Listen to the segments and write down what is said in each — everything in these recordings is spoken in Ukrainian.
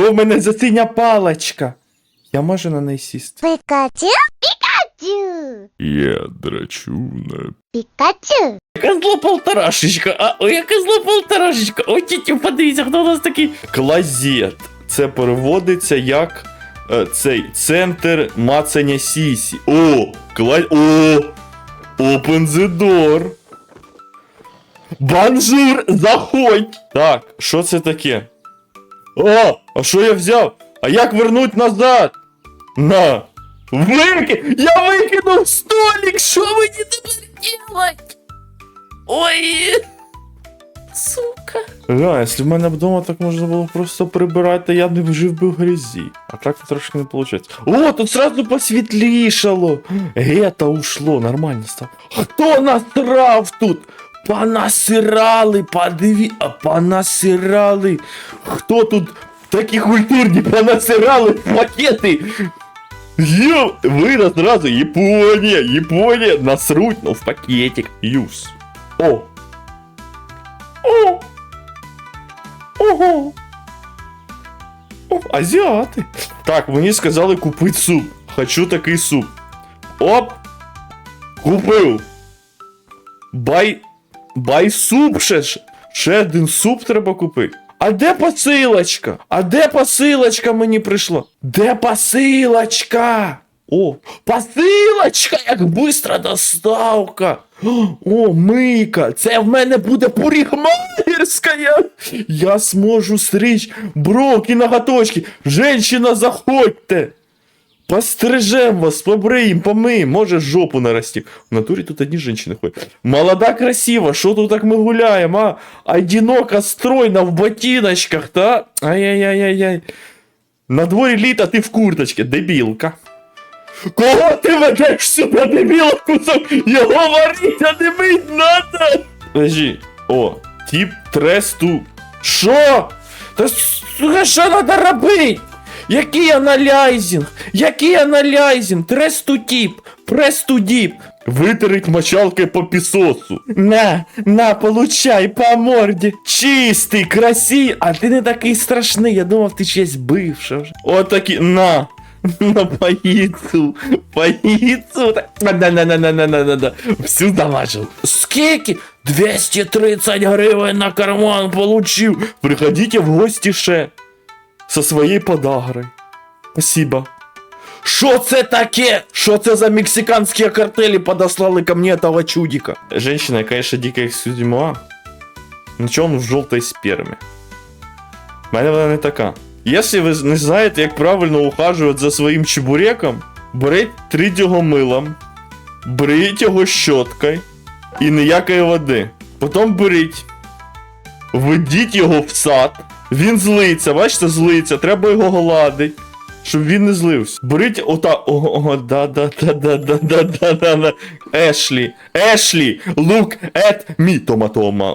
Що в мене за синя паличка? Я можу на неї сісти. Пикачу? Пикачу! Я драчу на Пикачу! Яка зла полторашечка, а ой, яка зла полторашечка. Ой, тітю, подивіться, хто у нас такий. Клазет. Це переводиться як е, цей центр мацання сісі. О, кла... О! Open the door. Бонжур, заходь. Так, що це таке? О, а що я взяв? А як вернуть назад? На. Вики... Я викинув столик! Що мені тепер делать? Ой. Сука. Да, якщо в мене вдома так можна було просто прибирати, я не жив би в грязі. А так трошки не виходить. О, тут сразу посвітлішало. Гета ушло, нормально стало. Хто насрав тут? Понасирали, подиві, а понасирали. Хто тут такі культурні понасирали пакети? Йо, вырос сразу Япония, Япония, насруть, ну в пакетик, юз. О. О. Ого. О, азіати. Так, мені сказали купити суп. Хочу такий суп. Оп. Купив. Бай. Бай суп ще. Ще один суп треба купити. А де посилочка? А де посилочка мені прийшла? Де посилочка? О, посилочка! Як бистра доставка! О, мийка! Це в мене буде парикмахерська! Я зможу стричь бровки ноготочки! Женщина, заходьте! Пострижем вас, побрием, помыем, може жопу нарастим. В натуре тут одни женщины ходят. Молода, красиво, что тут так мы гуляем, а? Одиноко, стройно, в ботиночках, да? Ай-яй-яй-яй-яй. На дворі літа ти в курточці, дебілка. Кого ти ведеш сюди, дебіла, кусок? Його варить, а не мить надо. Подожди, о, тип тресту. Що? Та сука, що надо робити? Який аналізінг? Який аналізінг? Трестутіп, престудіп. Витереть мочалкой по пісосу. На, на, получай по морді. Чистий, красивий. А ти не такий страшний. Я думав, ти чесь бивша вже. Отакі. На. На поїцу. Поїцу. На, на, на, на, на, на, на, на. Всю дамажив. Скільки? 230 гривень на карман получив. Приходите в гості ще. Со своєю подагрою. Спасибо. Що це таке? Що це за мексиканські картелі подослали ко мне этого чудика? Женщина, конечно, дикая судьба. На чому в жовтій спермі? У вона не така. Якщо ви не знаєте, як правильно ухажувати за своїм чебуреком, беріть тріть його милом, беріть його щоткою і ніякої води. Потім беріть, ведіть його в сад. Він злиться, бачите, злиться, треба його гладить. Щоб він не злився. Беріть ота. О, да, да, да, да, да, да, да, да, да. Ешлі, Ешлі, look at me.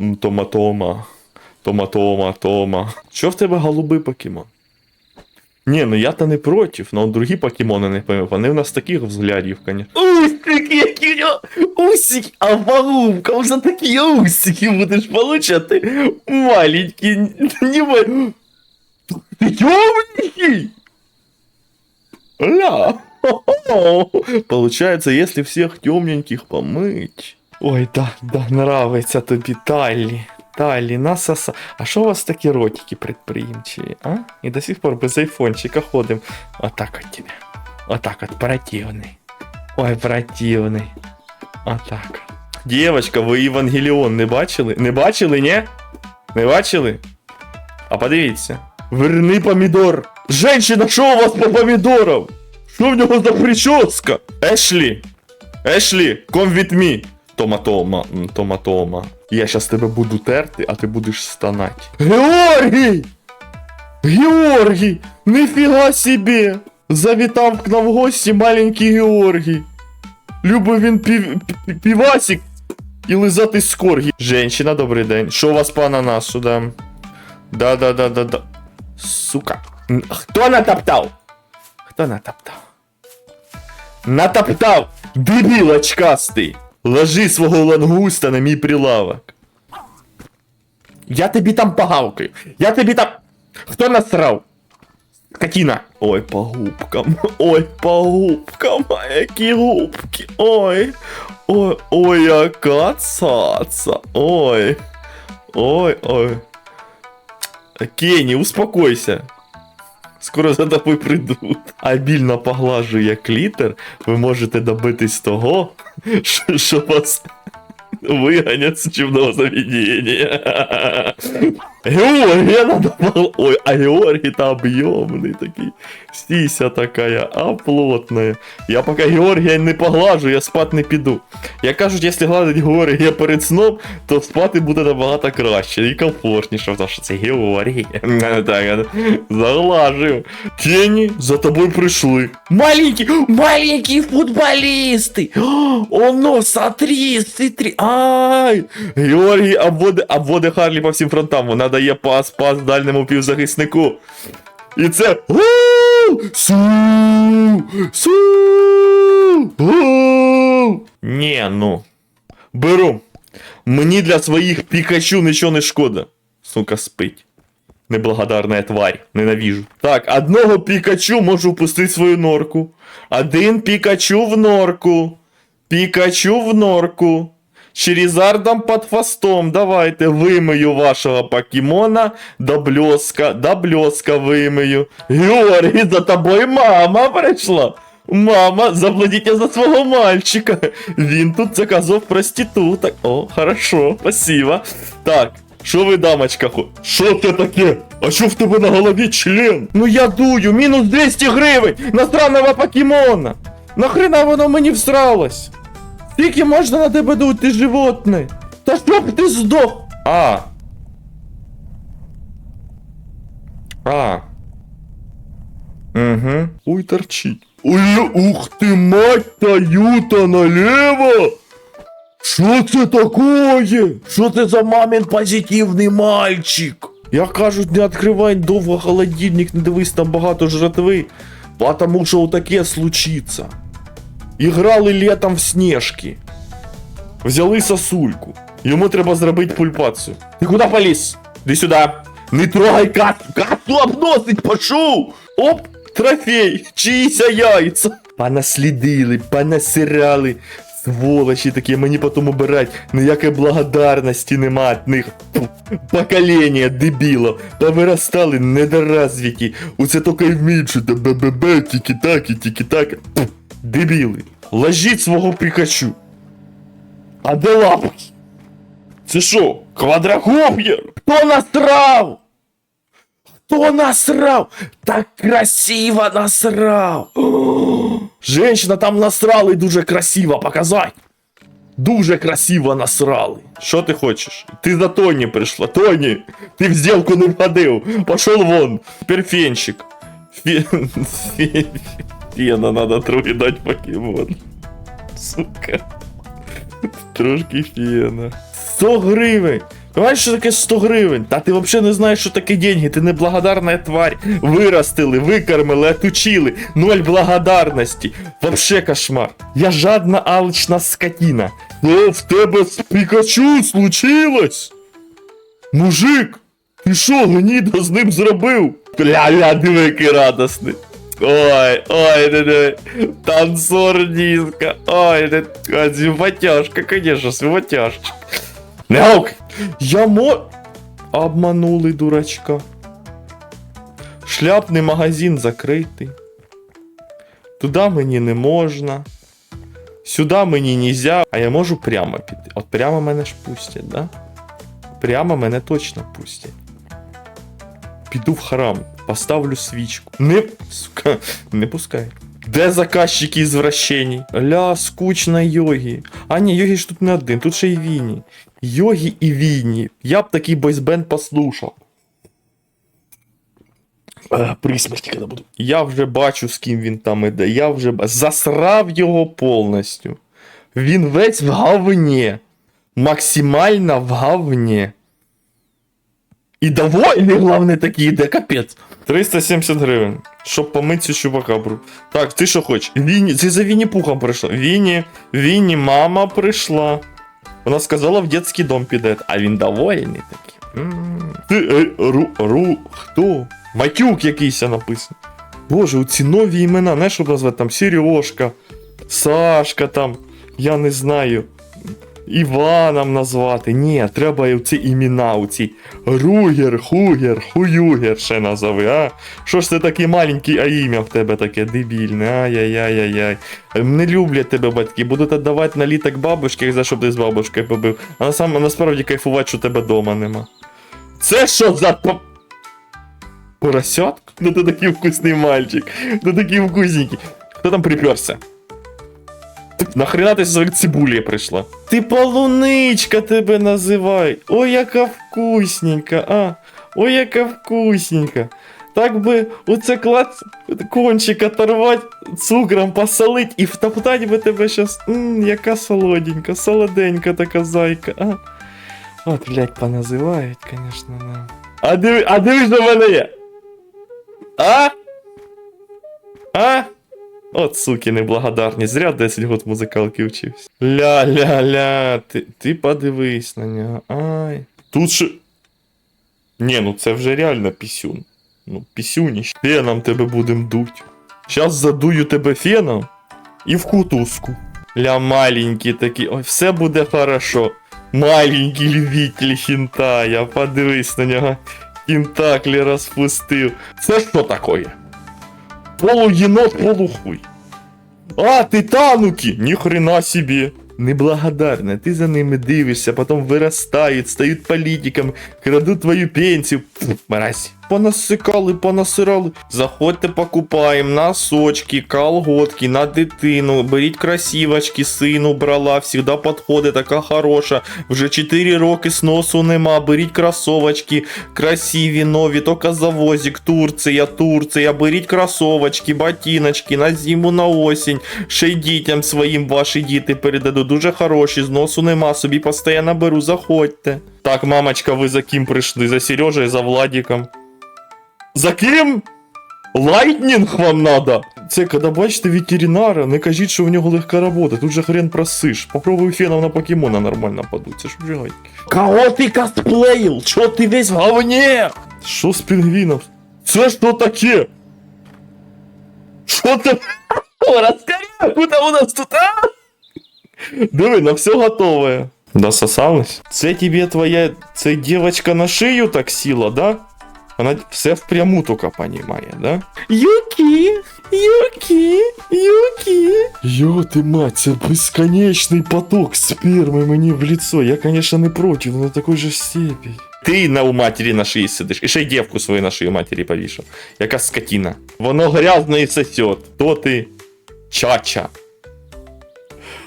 М, томатома. Томатома, тома. Що в тебе голуби покемон? Ні, ну я то не проти, но другі покемони не пам'ятаю. Вони в нас таких взглядів, конечно. Усики, які нього усики, а голубка, вже такі усики будеш получати. Маленькі, не Ти темненький? Ля. Получается, если всех темненьких помыть. Ой, да, да, нравится тобі Таллі. Таллі, насоса. А що у вас такі ротики предприимчиві, а? І до сих пор без айфончика ходим. Отак от тебе. Отак от, противный. Ой, противный. Отак. Девочка, ви Євангеліон не бачили? Не бачили, ні? Не бачили? А подивіться. Верни помідор. Женщина, що у вас по помідорам? Що в нього за прическа? Ешлі! Ешлі, come with me. Томатома, томатома. Я щас тебе буду терти, а ти будеш стонати. Георгій! Георгій! Ніфіга собі! Завітав к нам в гості маленький Георгій. Любив він пів... пі- півасик і лизати скоргі. Женщина, добрий день. Що у вас по ананасу, да? Да-да-да-да-да. Сука. Хто натоптав? Хто натоптав? Натоптав! Дебіл очкастий! Ложи свого лангуста на мій прилавок. Я тобі там погавкаю. Я тобі там. Хто насрав? Скотина. Ой, по губкам. Ой, по губкам. Які губки. Ой. Ой, ой, яка цаца. Ой. Ой, ой. Кенни, успокойся. Скоро за тобою прийдуть. Обільно поглажує клітер, ви можете добитись того, що, що вас виганять з чимного заведення. Георгія погла- Ой, а Георгій-то об'ємний такий. Стіся така, а плотная. Я поки Георгія не поглажу, я спати не піду. Як кажуть, якщо гладить Георгія перед сном, то спати буде набагато краще і комфортніше, тому що це Георгій. Так, заглажив. Кенні, за тобою прийшли. Маленькі, маленькі футболісти. Оно, смотри, смотри. Ай! Георгій обводи, обводи Харлі по всім фронтам. Вона дає пас, пас дальньому півзахиснику. І це. Су! Су! Гол! Ні, ну. Беру. Мені для своїх пікачу нічого не шкода. Сука, спить. Неблагодарна тварь. Ненавижу. Так, одного пікачу можу впустити свою норку. Один пікачу в норку. Пікачу в норку. Черезардом под хвостом. Давайте вимию вашого покемона до блеска, до блеска вимию. Георгій, за тобою мама прийшла. Мама, заплатите за свого мальчика. Він тут заказав проституток. О, хорошо, спасибо. Так, що ви, дамочка, хо? Що це таке? А що в тебе на голові член? Ну я дую, мінус 200 гривень на странного покемона. Нахрена воно мені всралось? Скільки можна на тебе дуть, ти животне? Та щоб ти здох. А. А. Угу. Ой, торчить. Ой, ух ти, мать та юта налево! Що це такое? Що це за мамин позитивний мальчик? Я кажуть, не відкривай довго холодильник, не дивись там багато жратви, потому що таке случиться. Іграли літом в снежки. Взяли сосульку. Йому треба зробити пульпацію. Ти куди поліз? Іди сюди. Не трогай кату. Кату обносить, пошов. Оп, трофей. Чиїся яйця. Понаслідили, понасирали. Сволочі такі, мені потім убирать. Ніякої благодарності нема від них. Покоління дебіло. Повиростали недоразвіті. Оце тільки й вміють, що бе-бе-бе, тікі-такі, тікі-такі. Дебіли. Ложіть свого Пікачу. А де лапки? Це що, квадрокоптер? Хто насрав? Хто насрав? Так красиво насрав. О, Женщина там насрали дуже красиво показать. Дуже красиво насрали. Що ти хочеш? Ти за Тоні прийшла. Тоні, ти в сделку не входив. Пошел вон. Тепер фенчик. Фен... Надо трохи дать покемон. Сука. Трошки фена. 100 гривень. Знаєш, що таке 100 гривень? Та ти взагалі не знаєш, що таке деньги. Ти неблагодарна тварь. Виростили, викормили, отучили. Ноль благодарності. Вообще кошмар. Я жадна алчна скотина. Що в тебе з Пікачу случилось? Мужик, ти що, гніда з ним зробив? Ля-ля, диви, який радосний. Ой, ой, не, не. Танцор диско. Ой, не. А, Симпатяшка, конечно. Не гавкай. Я мо... Обманули дурачка. Шляпний магазин закритий. Туди мені не можна. Сюди мені нельзя, а я можу прямо піти. От прямо мене ж пустять, да? Прямо мене точно пустять. Піду в храм, поставлю свічку. Не, сука, не пускай. Де заказчики извращений? Ля, скучно йогі. А ні, йогі ж тут не один, тут ще й Віні. Йогі і Віні. Я б такий бойсбенд послушав. А, при смерті, коли буду. Я вже бачу, з ким він там іде. Я вже засрав його повністю. Він весь в говні. Максимально в говні. І довольний, головне, такий іде, капець. 370 гривень. Щоб помити цю чувакабру. Так, ти що хочеш? Вінні, ти за Вінні Пухом прийшла. Вінні, Вінні, мама прийшла. Вона сказала, в дитячий дом піде, а він довольний такий. М. Ти, е, ру, ру, хто? Матюк якийсь написано. Боже, оці нові імена, знаєш, щоб назвати там Сережка, Сашка там, я не знаю. Іваном назвати. Ні, треба ці імена, оці Ругер, Хугер, Хуюгер ще назови, а? Що ж це такий маленький, а ім'я в тебе таке дебільне, ай-яй-яй-яй-яй. Не люблять тебе батьки, будуть віддавати на літак бабушки, за щоб ти з бабушкою побив. А на сам, насправді кайфувати, що тебе дома нема. Це що за по... Поросятка? Ну ти такий вкусний мальчик. Ну такий вкусненький. Хто там приперся? Нахрена ти з цибулі прийшла? Ти полуничка тебе називай. Ой, яка вкусненька, а. Ой, яка вкусненька. Так би оце клад кончик оторвать, цукром посолить і втоптать би тебе щас. Ммм, яка солоденька, солоденька така зайка, а. От, блядь, поназивають, конечно, да. А диви, а диви, що мене є. А? А? От, суки, неблагодарні. Зря 10 год музикалки вчився. Ля-ля-ля, ти, ти подивись на нього. Ай. Тут ще. Ні, ну це вже реально пісюн. Ну, пісюніш. Феном тебе будем дуть. Щас задую тебе феном і в кутузку. Ля маленький такий. Ой, все буде хорошо. Маленький любитель хінтая. Подивись на нього. Хінтаклі розпустив. Це що таке? Полуєнот, полухуй. А, ти тануки! Ніхрена собі. Неблагодарна, ти за ними дивишся, потім виростають, стають політиками, крадуть твою пенсію. Фу, мразь. Понасикали, понасирали. Заходьте, покупаємо носочки, колготки на дитину. Беріть красивочки, сину брала, всегда підходить, така хороша. Вже 4 роки сносу нема. Беріть кросовочки, красиві, нові, тільки завозик, Турція, Турція. Беріть кросовочки, ботиночки на зиму, на осінь. Ще й дітям своїм ваші діти передаду. Дуже хороші, зносу нема, собі постійно беру, заходьте. Так, мамочка, ви за ким прийшли? За Сережею, за Владиком. За ким? Лайтнінг вам надо. Це коли бачите ветеринара, не кажіть, що в нього легка робота. Тут же хрен просиш. Попробуй феном на покемона нормально падуть. Це ж вже гай. Кого ти косплеїл? Чо ти весь в говні? Що з пінгвіном? Це що таке? Що це? О, Розкажи, куди у нас тут, а? Диви, на все готове. Дососалась? Це тебе твоя, це дівчинка на шию так сіла, да? Вона все впряму тільки понімає, да? Юкі, Юкі, Юкі. Йо, ти мать, це безконечний поток сперми мені в лицо. Я, конечно, не проти, но на такой же степені. Ти на у матері на шиї сидиш, і ще й дівку свою на шию матері повішав. Яка скотина. Воно грязне і сосет. То ти чача.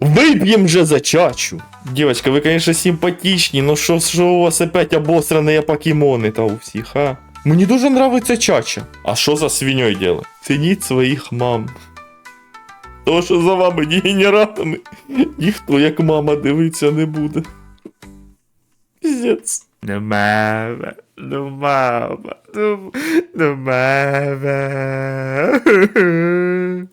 Вип'єм же за чачу. Девочка, ви, конечно, симпатичні, но що, що у вас опять обосрані покемони та у всіх, а? Мені дуже нравиться чача. А що за свиньою діло? Цініть своїх мам. То, що за вами генератами ніхто як мама дивиться не буде. Піздець. Ну мама, ну мама, ну, мебе. мама.